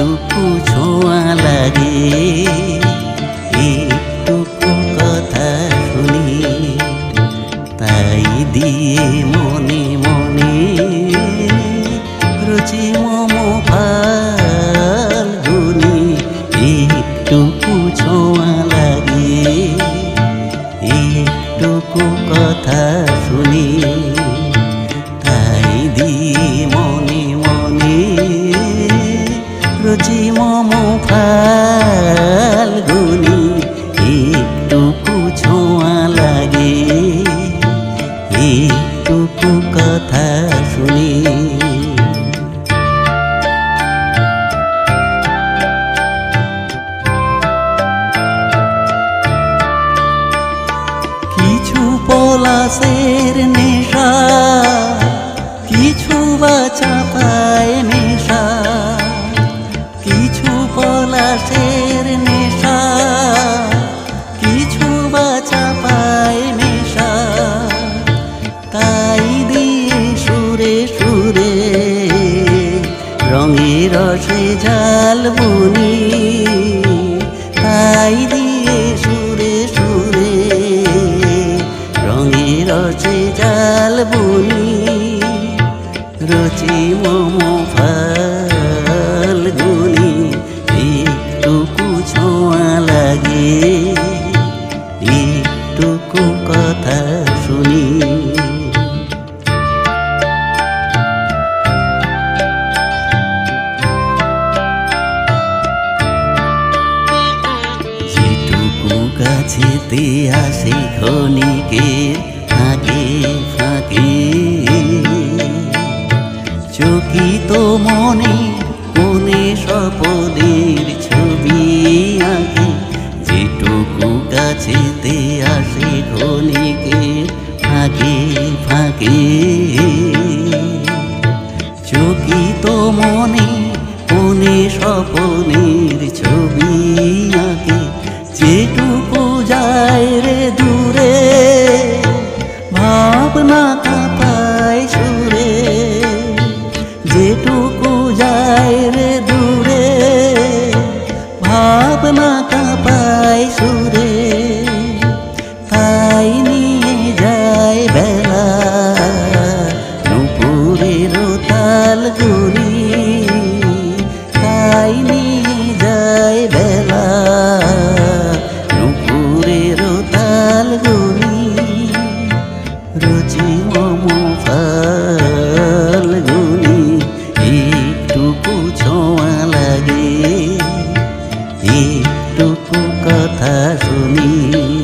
একটুকু ছোঁয়া লাগে একটুকু কথা শুনি তাই দিয়ে মন রুচি মম ফাল্গুনি একটুকু ছোঁয়া লাগে। একটুকু কথা শুনি। কিছু পলাশের নেশা সুরে, রঙের রসে জাল বুনি। তাই দিয়ে সুরে সুরে, রঙের রসে জাল বুনি। রচি মম ফাল্গুনি একটুকু ছোঁয়া লাগে, একটুকু কথা শুনি। কাছেতে আসে ক্ষণিকের ফাঁকে ফাঁকে। চকিত মনে কোনে স্বপনের ছবি আঁকে। যেটুকু কাছেতে আসে ক্ষণিকের ফাঁকে ফাঁকে। চকিত মনে কোনে স্বপনের ছবি আঁকে। ভাবনা কাঁপায় সুরে তাই নিয়ে যায় বেলা নুপুরের তাল গুলি তাই নিয়ে যায় বেলা নুপুরের তাল গুলি রুচি মমো ফাল গুলি একটু ছোঁয়া লাগে একটুকু কথা শুনি।